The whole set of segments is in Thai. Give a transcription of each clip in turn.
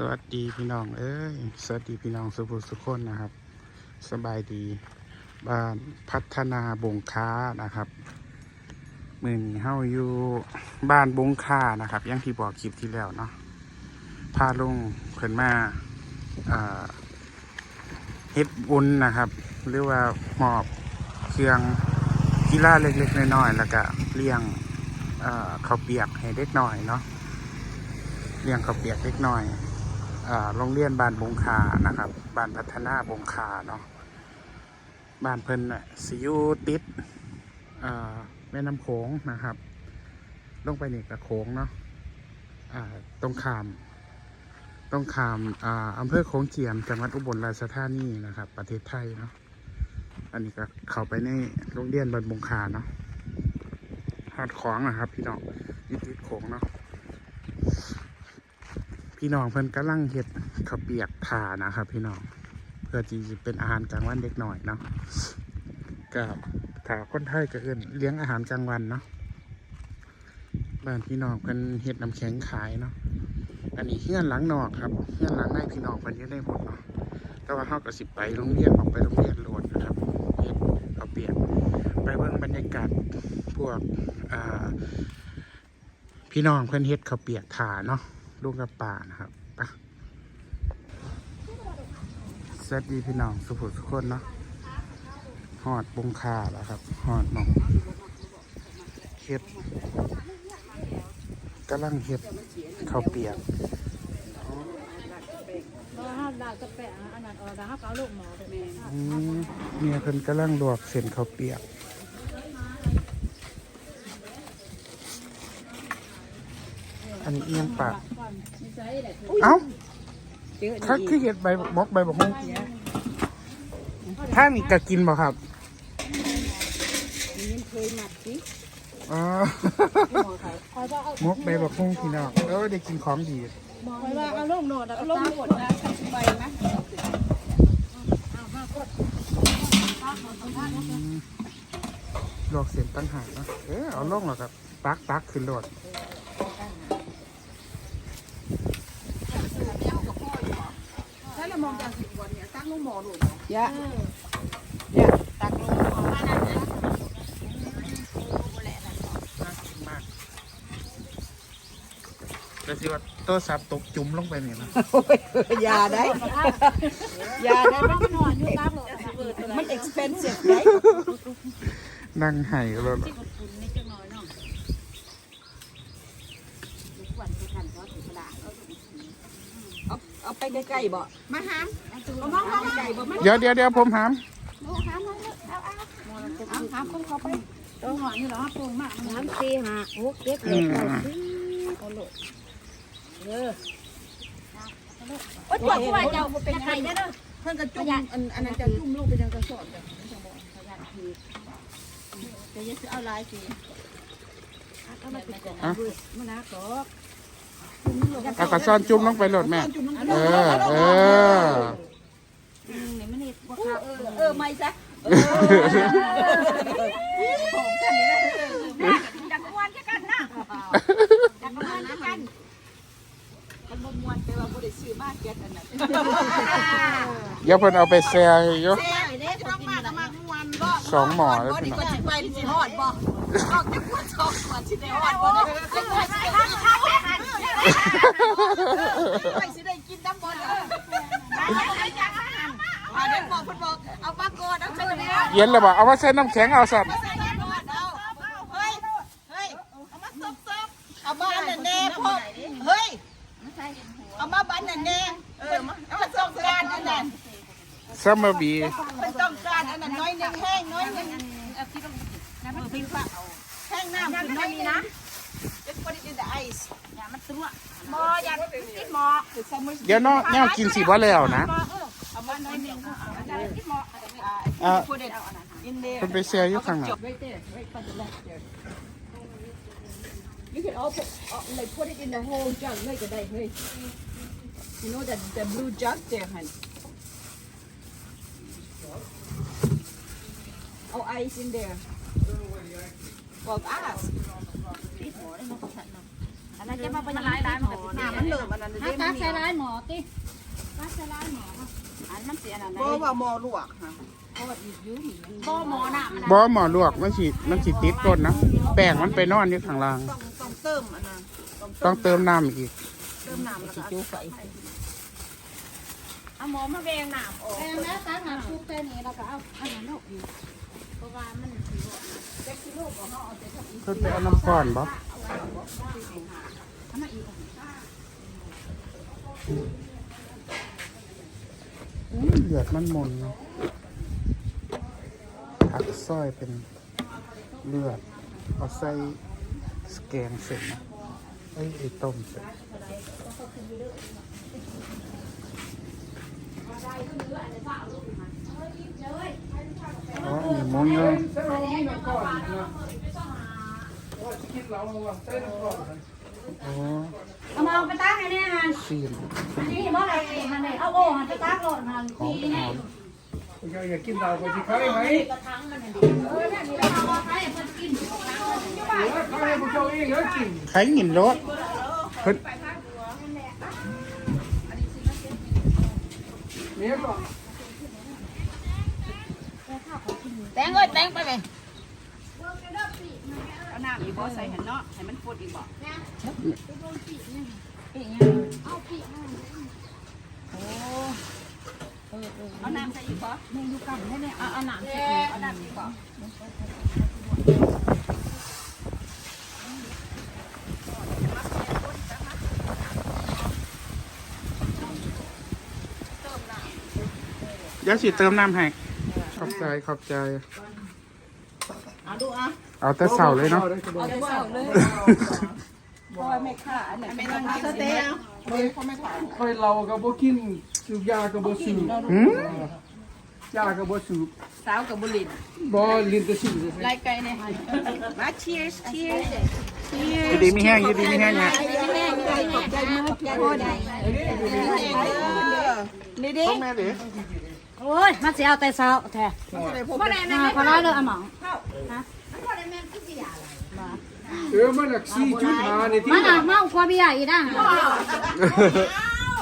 สวัสดีพี่น้อง เอ้ย สวัสดีพี่น้องสุภุสุขคนนะครับ สบายดีบ้านพัฒนาบงค้านะครับมือนี้เฮาอยู่บ้านบงค้านะครับยังที่บอกคลิปที่แล้วเนาะพาลงเพิ่นมาอ่าเฮ็ดบุญนะครับหรือว่าหมอบเครื่องกีฬาเล็กๆน้อยๆแล้วก็เลี้ยงอ่าข้าเปียกให้เด็กน้อยเนาะเลี้ยงเข้าเปียกเล็กน้อย โรงเรียนบ้านบงคานะครับ บ้านพัฒนาบงคาเนาะ บ้านเพิ่นน่ะสิยูติดแม่น้ำโขงนะครับ ลงไปนี่กับโขงเนาะตรงขามตรงขามอาอำเภอโขงเจียมจังหวัดอุบลราชธานีนะครับ ประเทศไทยเนาะ อันนี้ก็เข้าไปในโรงเรียนบ้านบงคาเนาะหาดของนะครับ พี่น้องติดโขงเนาะ พี่น้องเพิ่นกำลังเฮ็ดข้าวเปียกถานะครับ พี่น้องเพื่อที่จะเป็นอาหารกลางวันเด็กหน่อยเนาะกับถาคนไทยก็เอิ้นเลี้ยงอาหารกลางวันเนาะบ้านพี่น้องเพิ่นเฮ็ดน้ำแข็งขายเนาะอันนี้เฮือนหลังนอกครับเฮือนหลังในพี่น้องเพิ่นยู่ได้หมดเนาะแต่ว่าเฮาก็สิไปโรงเรียนออกไปโรงเรียนโลดนะครับเฮ็ดข้าวเปียกไปเบิ่งบรรยากาศพวกอ่าพี่น้องเพิ่นเฮ็ดข้าวเปียกถาเนาะ ลูกกับป่านะครับไปสวัสดีพี่น้องสุภุสุขคนเนาะหอดบงคาแล้วครับหอดหนองเห็ดกำลังเห็ดข้าวเปียกเมียเพิ่นกำลังลวกเส้นข้าวเปียกอันนี้เอียงปาก เอ้าถ้าคือเห็ดใบมกใบบอกฮงถ้านี่ก็กินบ่ครับมันเคยหมัดสิอ๋อคอยว่าเอามกใบบักฮุ่งพี่น้องเออได้กินของดีคอยว่าเอาลูกโหนดเอาลูกโหนดนะใบนะลวกเส้นตั้งหากเนอะเออเอาลงแล้วครับตักตักขึ้นรถถ้าเรามองจากสิบวันเนี่ยตั้งลูกหมอหนู ยะยะตักลงน่ากินมากแต่สิว่าโตัวสับตกจุ่มลงไปเนี่ยนะโอ้ยอยาได้อยาได้มันนอนอยู่ตั้งหลดมัน expensive ได้นั่งไห้แล้วที่คุณคุณนี่จังน้อยเนาะวันที่ทันก็ถึงกระดาษเอาเอาไปใกล้ๆบ่มาหาม เอามาเอาใกล้ๆบ่มันเดี๋ยวเดี๋ยวเดี๋ยวผมหามหามเอาเอาเอาหามคนเขาไปตัวหอนอยู่หรอปรุงมากสามสี่ห้าหกเจ็ดแปอืดเก้าสิบเออโอ้ยตัวว่าเจ้าเป็นใครเนี่ยเด้อเพิ่นก็จุ่มอันอันนั้นจะจุ่มลูกไปจังกระสอบจ้ะจะยังเอาลายสิเอามาติดกันอะมันนะก็เอากระซ่อนจุ่มลงไปรถแม่ เออ เออ นี่มันนี่ว่าเออเออเออไม่ซะจักรวาลกันนะจักรวาลกันมันบ่ม่วนแต่ว่าบ่ได้ซื้อมาแก๊สอันนั้นเดี๋ยวเพิ่นเอาไปแช่ให้อยู่แซ่เด้ต้องมาต้องมาม่วนบ่สองหม้อแล้วบ่พี่ดีน้องกว่าสิไปสิฮอดบ่ออกจากหัวชอกหัวสิได้ฮอดบ่ได้จังว่าสิได้ไปสิได้กินน้ำบ่เด้ อมาเด้บอกเพิ่นบอกเอาปลาโกดเอาเจอแล้วเย็นแล้วบ่เอามาใส่น้ำแข็งเอาสัตว์มาใส่น้ำบ่เอาเฮ้ยเฮ้ยเอามาซบๆเอามาอันนั้นแน่พ่อเฮ้ยเอามาบันนั่นแน่เออเอามาต้องการอันนั้นซัมเมอร์บีเป็นต้องการอันนั้นน้อยหนึงแห้งน้อยหนึงแห้งน้ำขึ้นน้อยนี้นะ just put it in the ice หมอยันติดหมอ the summer เดี๋ยวเนาะแนวกินสิบ่แล้วนะ อ่ะ put it in there เพิ่นไปแช่อยู่ข้างหน้า right there right by the left there you can all put uh, like put it in the whole jug เลยก็ได้เฮ้ย you know that the blue jug there hun เอา ice in there well ask ติดหมอได้มาขัดเนาะ อันนั้นจะมาเป็นหลายหลายมันก็สิ น้ำมันเหลือมันนั่น ถ้าตักใส่หลายหมอติ ตักใส่หลายหมออันมันเสียนั่นบ่ว่าหมอลวกค่ะบ่หมอน่ะมันบ่หมอลวกมันสิมันสิติดก้นนะแป้งมันไปนอนอยู่ข้างล่าง ต้องต้องเติมอันนั้นต้องเติมน้ำอีก เติมน้ำแล้วก็จูไฟเอาหมอมาแบงน้ำออกแบงแล้วตักน้ำซุปแค่นี้แล้วก็เอาอันนั้นออกอีกเพราะว่ามันสิบ่เจ็ดกิโลบ่เฮาเอาแต่ถ้าอีกเพิ่นไปเอาน้ำก้อนบ่อืม เลือดมันมนเนาะผักซอยเป็นเลือดเอาใส่สแกงเสร็จนะไอ้ไอ้ต้มเสร็จอ๋อมีหมุนเนาะ อ๋อเอามาเอาไปตักให้แน่หันซีนนี่บ่ได้หันนี่เอาโอ่หันไปตักโลดหันหอมหอมอยากกินเราไปที่เขาได้ไหมกระถังมันนี่เออนั่นนี่เอามาให้เพิ่นกินเขาให้พวกเจ้าเองเหรอกินไข่หงินรสเพิ่นเนี่ยก็แตงเอ้ยแตงไปไหม เอาน้ำอีกบ่ใส่หันเนาะให้มันฟูดอีกบ่เอาน้ำใส่อีกบ่นี่อยู่กันแน่ๆเอาเอาน้ำใส่เอาน้ำอีกบ่เดี๋ยวสิเติมน้ำให้ขอบใจขอบใจ เอาดูอะ เอาแต่เสาเลยเนาะเอาเศร้าเลยบ่ไม่ค่าอันนี้ไม่ต้องกินเต้เอาบ่เขาไม่ขายค่อยเราก็บ่กินสูบยาก็บ่สูบหืมยาก็บ่สูบสาวกับบุหรี่บ่ลิ้นแต่สูบไล่ไก่เนี่ยมา cheers cheers ยินดีมีแห้งยินดีมีแห้งเนี่ยขอบใจมากที่พ่อได้นี่ดิต้องแม่ดิโอ้ยมันสิเอาแต่เช้าแท้บ่ได้แม่อ่าพอแล้วเลยเอาหมอง เออมันหลัก4.5นี่ที่มันอะเมากว่าเบียร์อีกนะ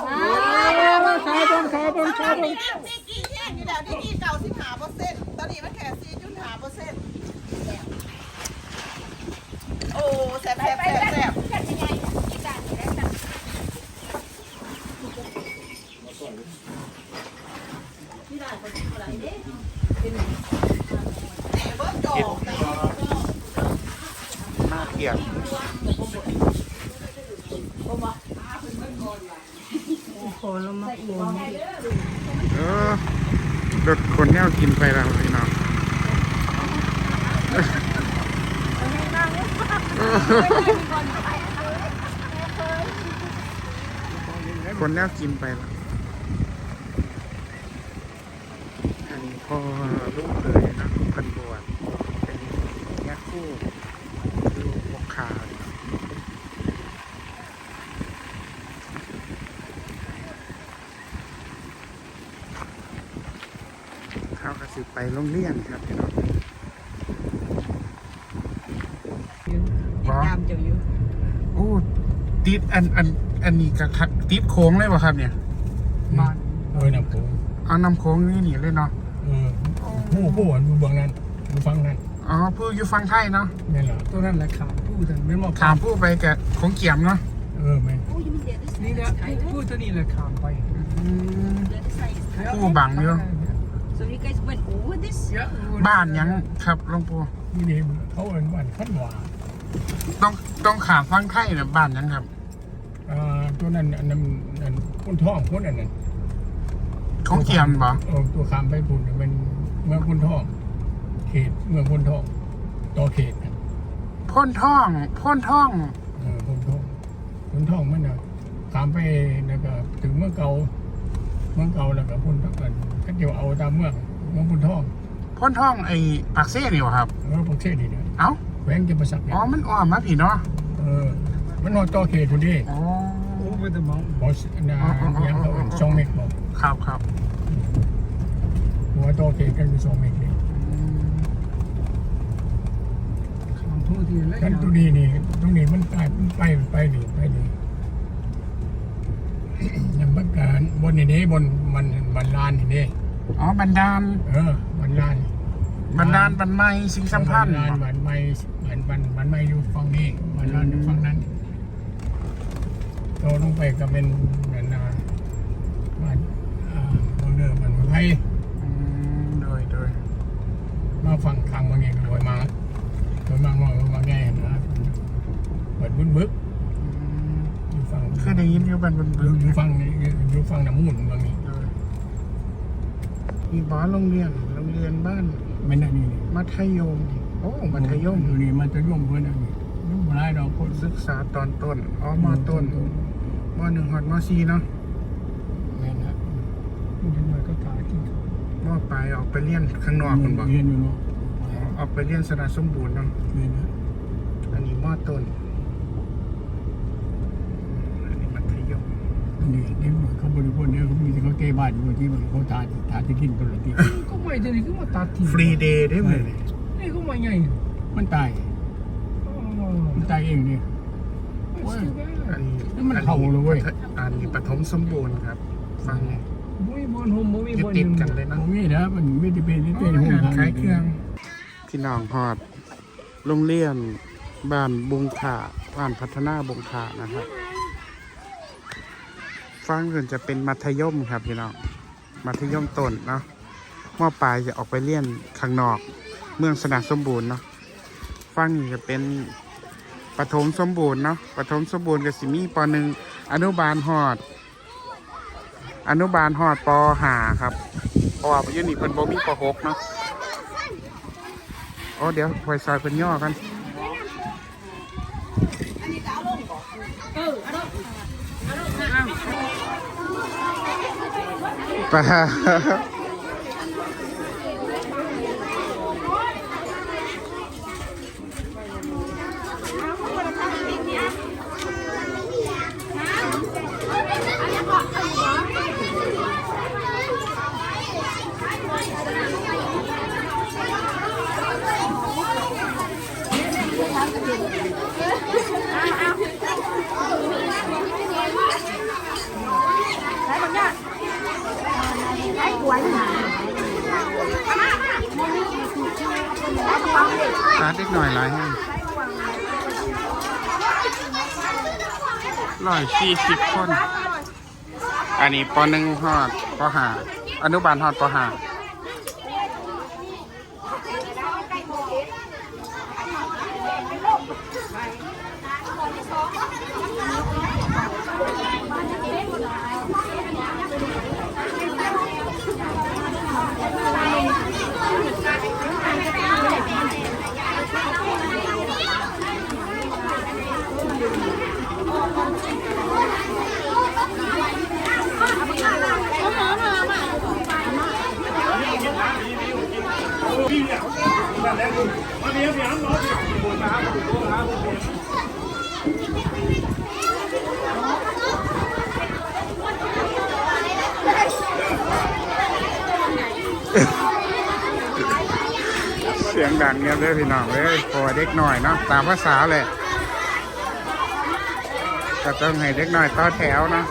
ขายบ่ขายบ่ขายบ่นี่กี่แย่อยู่แล้วนี่กี่เก่าสิบห้าเปอร์เซ็นต์ตอนนี้มันแค่สี่จุดห้าเปอร์เซ็นต์โอ้แซ่บแซ่บแซ่บแซ่บเบิร์ดดอก มาเปียกเออรถคนแนวกินไปแล้วพี่น้องคนแนวกินไปแล้ว อันนี้พ่อลูกเคยนะพันบวชเป็นแง่คู่ ดูบกขาเลยเขากระสิไปโรงเรียนครับพี่น้องว้าตามเจ้าอยู่โอ้ติดอันอันอันนี้กะติดโค้งเลยป่ะครับเนี่ยบ้านเออน้ำโขงเอานำโค้งนี่หนีเลยเนาะเออผู้ผู้อยู่เบื้องนั้นอยู่ฝั่งนั้นอ๋อผู้อยู่ฟังไทยเนาะนั่นแหละตัวนั้นแหละขา ผู้ท่านแม่นบ่ถามผู้ไปกับของเกี่ยมเนาะเออแม่นนี่แหละผู้ตัวนี้แหละขามไปอืมผู้บังอยู่ So you guys went over this เยอะบ้านยังครับหลวงปู่นี่เด้เขาเอิ้นบ้านขันหวาต้องต้องขามฟังไทยนะบ้านยังครับ อ่าตัวนั้นอันนั้นอันคนท้องคนอันนั้นของเกี่ยมบ่เออตัวขามไปพุ่นน่ะเป็นเมืองคนท้อง เขตเมืองคนท้องต่อเขตน่ะ พ่นท่องพ่นท่อง เออคนท้องคนท้องมันน่ะขามไปแล้วก็ถึงเมืองเก่าเมืองเก่าแล้วก็พ้นทักกันก็เดี๋ยวเอาตามเมืองเมืองคนท้องพ่นท่องไอ้ปากเซ่นี่วะครับ เออพวกเทศนี่เนี่ยเอ้าแหวงจะประสักเนี่อ๋ยอมันอ้อมมาพี่เนาะเออ มันนอนต่อเขตพุ่นดิอ๋อ โอ้ไม่ต้องมองบอสนาอย่างเขาเอิ้นสองเมกบอกครับครับ หัวต่อเขตกันคือสองเมกนี่อื มทั่วที่เลยกันตัวนี้นี่ตรงนี้มันกลายมันไปมันไปดิไปดิยังบักการบนนี่นี่บนมันมันลานนี่นี่อ๋อบันดาลเออมันลานบันดาลบันไม้สิ่งสัมพันธ์ลานมันไม่มันมันมันไม่อยู่ฝั่งนี้มันลานอยู่ฝั่งนั้นโตลงไปก็เป็นนั่นนะมันอ่าบางเดิมมันไทยโดยโดยมาฟังคำบางอย่างโดยมา โดยมากน้อยมาแง่นะเปิดบึ้งบึ้อยู่ฟังเคยได้ยินอยู่บันบนอบึยู่กอยู่ฟังนี่อยู่ฟังน้ำมูลบางนี้มีบ้านโรงเรียนโรงเรียนบ้านไม่น่านี่มัธยมโอ้มัธยมอยู่นี่มัธยมเพื่อนนนี้ยุ่งมาได้ดอกคนศึกษาตอนต้นอ๋อมต้นมหนึ่งหอดมสี่เนาะแม่นะมันจะหน่อยก็ตายที่มอปลายออกไปเรียนข้างนอกคุณบอกเรียนอยู่เนาะ ออกไปเรียนสระสมบูรณ์เนาะเรียนนะอันนี้มต้นอันนี้มัธยมอันนี้เด็กหน่อยเขาบริโภคเนี่ยเขามีแต่เขาเตะบ้านอยู่ที่มันเขาทานทานที่กินตัวละทีก็ไม่ได้ก็มาตัดทิ้งฟรีเดย์ได้ไหมเนี่ยนี่ก็ไม่ไงมันตายมันตายเองเนี่ยอันนี้นี่มันเข่าเลยเว้ยอันนี้ปฐมสมบูรณ์ครับฟังเนี่ยมุ้ยบนโฮมมุ้ยยึดบนติดกันเลยนะผมนี่นะมันไม่ได้เป็นที่เป็นห้องงานทางขายเครื่อง พี่น้องฮอด โรงเรียนบ้านบุงขาบ้านพัฒนาบุงขานะครับฟังเกินจะเป็นมัธยมครับพี่น้อง มัธยมต้นเนาะมอปลายจะออกไปเรียนข้างนอก เมืองสนาสมบูรณ์เนาะฟังนี่จะเป็นปฐมสมบูรณ์เนาะปฐมสมบูรณ์กับสิมีปหนึ่งอนุบาลฮอด อนุบาลฮอดปหาครับเพราะว่าปัจจุนนี้เพิ่นบ่มีปหกเนาะ อ๋อเดี๋ยวหอยซอยเป็นย่อกันปลา ตาเล็กหน่อยหลายแห้งร้อยสี่สิบคน อันนี้ปหนึ่งหอดปหาอนุบาลหอดปหา เสียงดังเงียบเลยพี่น้องเลยพอเด็กหน่อยเนาะตามภาษาแหละก็ต้องให้เด็กหน่อยต่อแถวเนาะ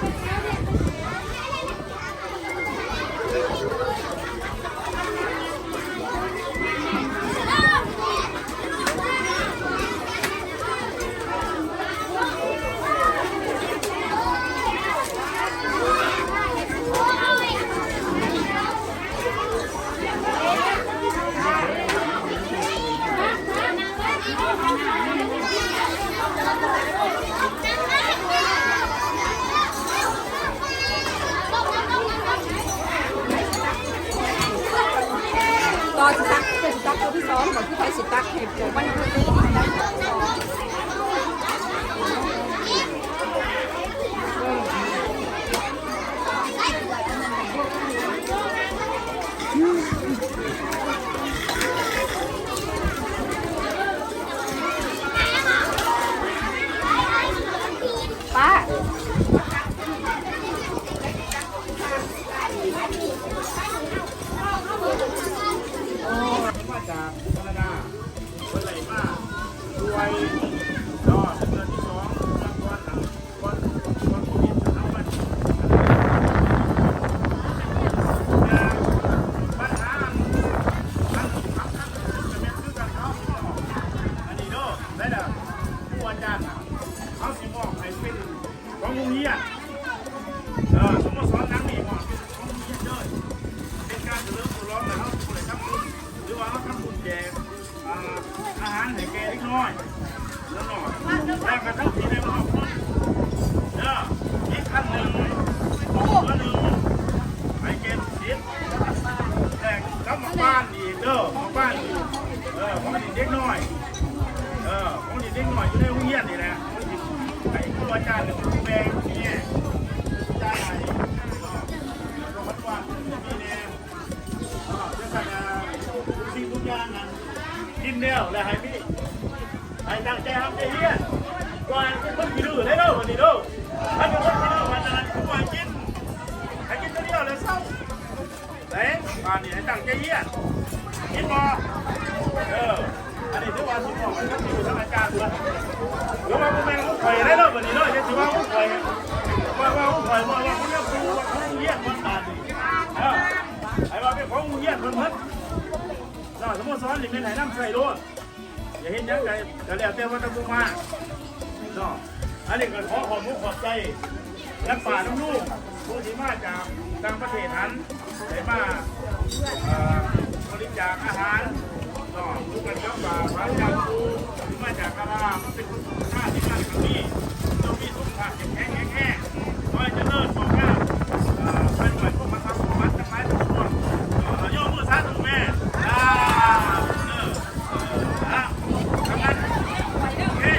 ของ เด้านนี้ให้ตั้งใจเฮียกินบ่เอออันนี้ทุกวันที่บอกมันก็มีอยู่ทั้งอาจารย์ด้วยเดี๋ยวมาพวกแม่งมุกข่อยได้เด้อวันนี้เด้อจะถือว่ามุกข่อยว่าว่ามุกข่อยว่าว่าเขาเรียกครูว่าเขาเฮียมันตาดีเออไอ้ว่าเป็นของเฮียมันเพิ่นเนาสมมติสอนนี่เป็นไหนน้ำใส่ด้วยอย่าเห็นยังไงก็แล้วแต่ว่าต้องมาเนาะอันนี้ก็ขอขอบคุณขอบใจนักป่าน้องลูกผู้ที่มาจากต่างประเทศนั้นได้มา บริจาคอาหารเนาะลูกกันครับว่าพระอาจารย์ครูที่มาจากกาลามันเป็นคนชาติที่มาครั้งนี้ต้องมีสุขภาพแข็งแรงแข็งแรงคอยจะเลิศบอกว่าเอ่อเป็นหน่วยพวกมาทำวัดทั้งหลายทั้งปวงเอ่อย่อมือสาธุแม่อ่าเอออะทำงานเฮ้ย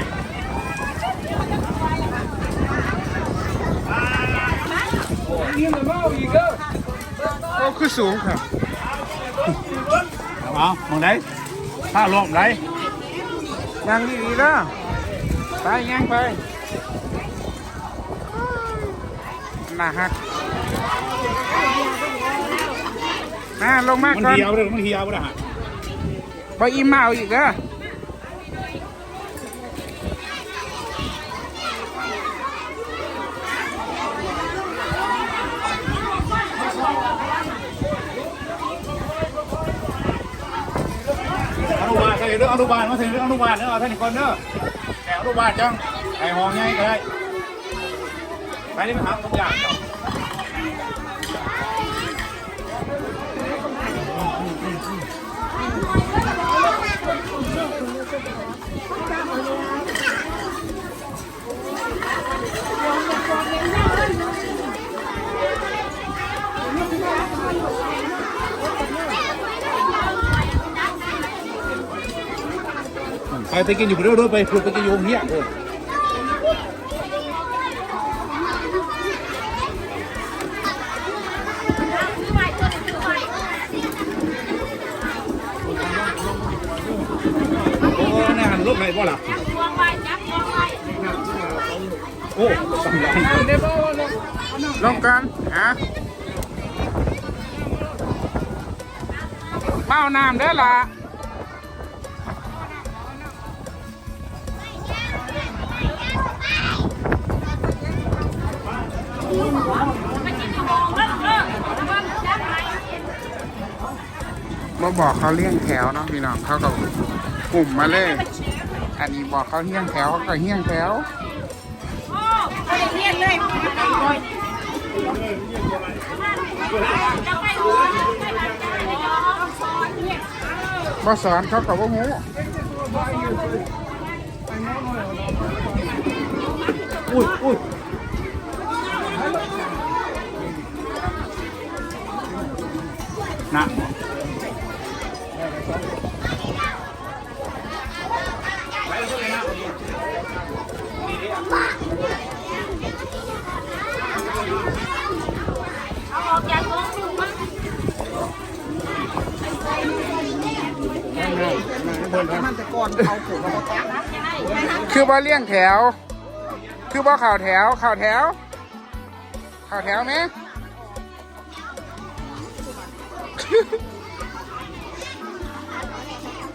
อ่านี่มันมาอีกเด้อโอ้คือสูงครับ เอามองไหนถ้าลมไหนยังดีๆนะไปยังไปนะฮะน่าลงมามันก่อนเหี่ยวเลยมันเหี่ยวเลยฮะพออีมาเอาอีกเด้อ อนุบาลใส่เรื่ อนุบาลมาถึงเรื่องอนุบาลเนอะท่านอีกคนเนอะแต่อนุบาลจังไอ้ห้องไงก็ได้ไปนี่มันหาทุกอย่างเนาะ ไปไปกินอยู่เรื่อยๆไปพูดไปกินอยู่เฮียโอ้นี่หันลูกไหนบ่ล่ะโอ้สำคัญเดี๋ยวบ่ว่าเนาะลงกันฮะเมาน้ำเด้อล่ะ บ่บอกเขาเลี้ยงแถวเนาะพี่น้องเขาก็กลุ่มมาเลย อันนี้บอกเขาเลี้ยงแถวเขาก็เลี้ยงแถวเรียนเลยบ่สอนเขาก็บ่ฮู้อุ้ยอุ้ยนะ อนเอาผมมาคือบ่าเลี้ยงแถว คือบ่เข่าวแถวข่าวแถวข่าวแถวไหม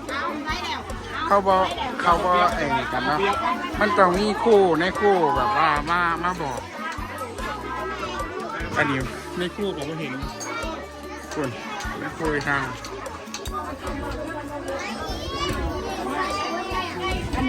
เอาไปแล้วเอาเขาบอเขาบอเองกันเนาะมันต้องมีคู่ในคู่แบบว่ามามาบอกอันนี้ในคู่กับว่าเห็นคุณในคู่ทาง อนุ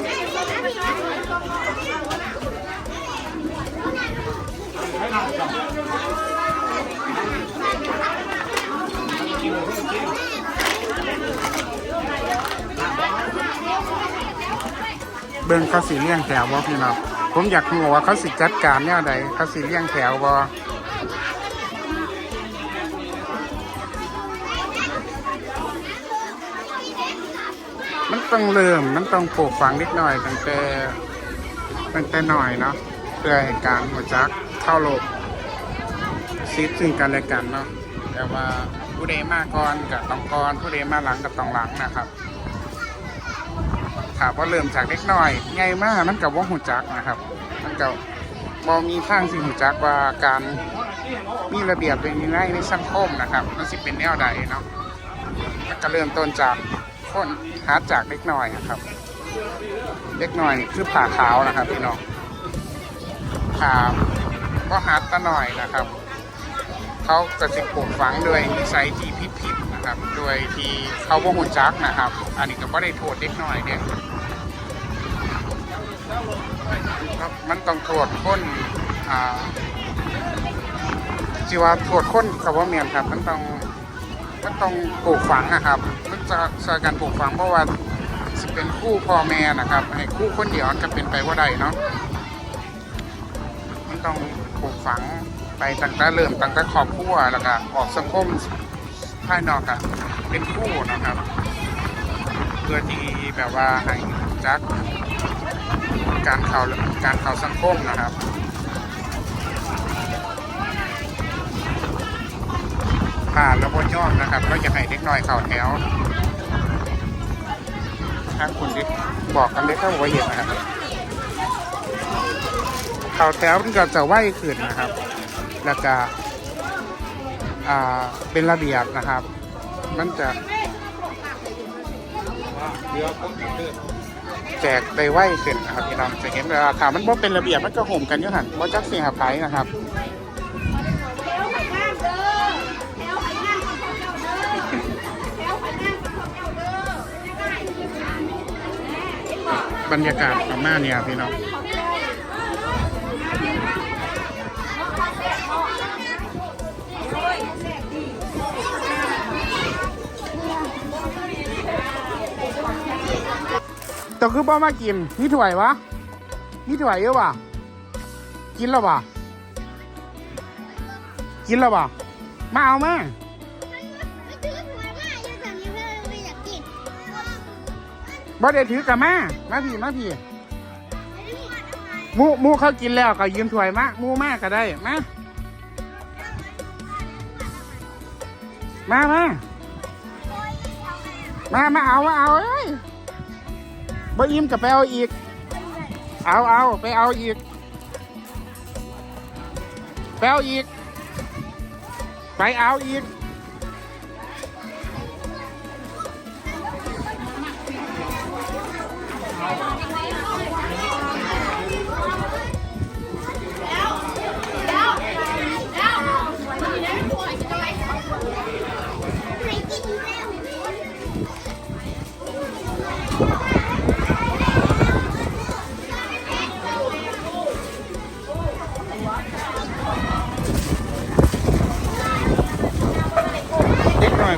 เบิ่งเขาสีเลี้ยงแถวบ่พี่น้องผมอยากรู้ว่าเขาสิจัดการแนวใดเขาสีเลี้ยงแถวบ่ ต้องเริ่มมันต้องปลูกฝังนิดหน่อยตั้งแต่ตั้งแต่หน่อยเนาะเพื่อให้การหัวจักเข้าโลกซิดซึ่งกันและกันเนาะแต่ว่าผู้ใดมาก่อนกับต้องก่อนผู้ใดมาหลังกับต้องหลังนะครับถามว่าเริ่มจากเล็กน้อยไงมากมันกับว่าหูจักนะครับ มันกับบอมีทางสิหูจักว่าการมีระเบียบเป็นยังไงในสังคมนะครับ มันสิเป็นแนวใดเนาะก็เริ่มต้นจาก คนหาจากเล็กน้อยนะครับ เล็กน้อยนี่คือผ่าขาวนะครับพี่น้องผ่าก็หาตะหน่อยนะครับ เขากระสิบปลูกฝังด้วยนิสัยที่ผิดๆนะครับโดยที่เขาบ่หุ่นจักนะครับ อันนี้ก็บ่ได้โทษเด็กน้อยเนี่ยครับมันต้องโทษคนอ่าจีว่าโทษคนกับว่าเมียนครับ มันต้อง มันต้องปลูกฝังนะครับมันจะสาการปลูกฝังเพราะว่าสิเป็นคู่พ่อแม่นะครับ ให้คู่คนเดียวมันก็เป็นไปว่าได้เนาะมันต้องปลูกฝังไปตั้งแต่เริ่มตั้งแต่ครอบครัวแล้วก็ออกสังคมภายนอกอะเป็นคู่นะครับ เพื่อที่แบบว่าให้จักการเข้าการเข้าสังคมนะครับ ผ่านแล้วบนยอดนะครับก็อยากให้เด็กน้อยเข้าแถวทางคุณดิบอกกันเลยถ้าบอกว่าเห็นนะครับเข่าแถวมันก็จะไหวขึ้นนะครับแล้วก็อ่าเป็นระเบียบนะครับ มันจะแจกได้ไหวขึ้นนะครับพี่น้องจะเห็นเวลาถามมันบ่เป็นระเบียบมันก็ห่มกันอยู่หันว่าจักเสียหาไผนะครับ บรรยากาศประมาณเนี้ยพี่น้องแต่คือป้ามากินนี่ถวยวะนี่ถวยเยอะวะกินแล้ววะกินแล้ววะมาเอามา บ่ได้ถือกับมามาพี่มาพี่หมูหมูเขากินแล้วก็ยืมถวยมาหมูมาก็ได้มามามามามาเอามาเอาเอ้ยบ่อิ่มกับไปเอาอีก เอาเอาไปเอาอีกไปเอาอีกไปเอาอีก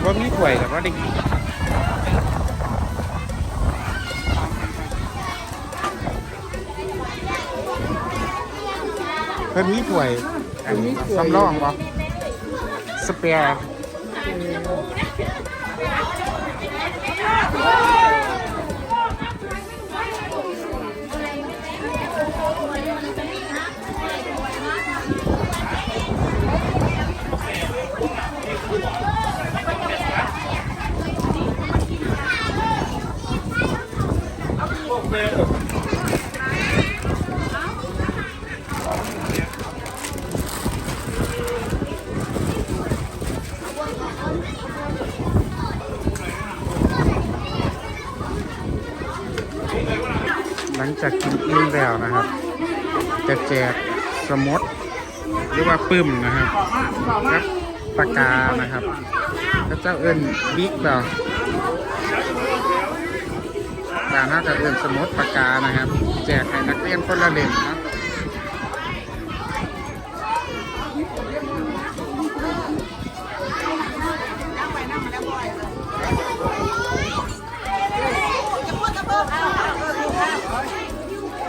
ว่ามีถ้วยแต่ว่าได้กินเพิ่นมีถ้วยอันนี้สำรองบ่สเปียร์ หลังจากกินอิ่มแล้วนะครับ จะแจกสมดหรือว่าปื้มนะครับครับปากกานะครับพระเจ้าเอิญบิ๊กเปล่า บางท่าจะเอิญสมุดปากกานะครับ แจกให้นักเรียนคนละเล่มนะจะพูดจะเพิ่มห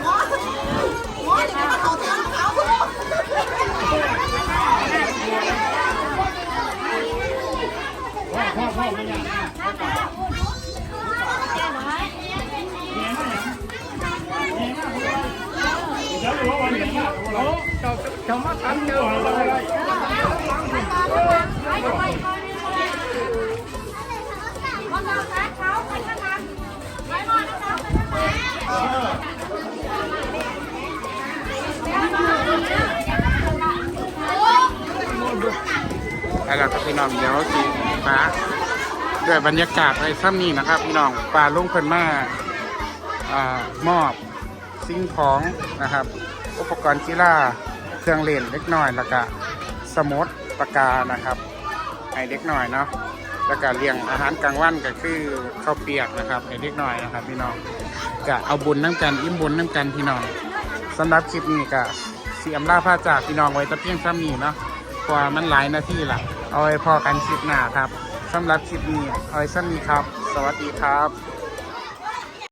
มอหมอจะมาเขาเท้าเขาทุก แล้วเราก็พี่น้องเดี๋ยวสิฟ้าด้วยบรรยากาศในซ้ำนี้นะครับ พี่น้องปลาลุงเพิ่นมาอ่ามอบสิ่งของนะครับ อุปกรณ์กีฬา เครื่องเล่นเล็กน้อยแล้วก็สมุดปากกานะครับให้เล็กน้อยเนาะแล้วก็เลี้ยงอาหารกลางวันก็คือข้าวเปียกนะครับให้เล็กน้อยนะครับ พี่น้องก็เอาบุญน้ำกันอิ่มบุญน้ำกันพี่น้องสำหรับคลิปนี้ก็เสียมล่าผ้าจากพี่น้องไว้ตะเพียงซ้ำนี้เนาะเพราะว่ามันหลายนาทีละเอาไว้พอกันคลิปหน้าครับสำหรับคลิปนี้เอาไว้สั้นนี้ครับ สวัสดีครับ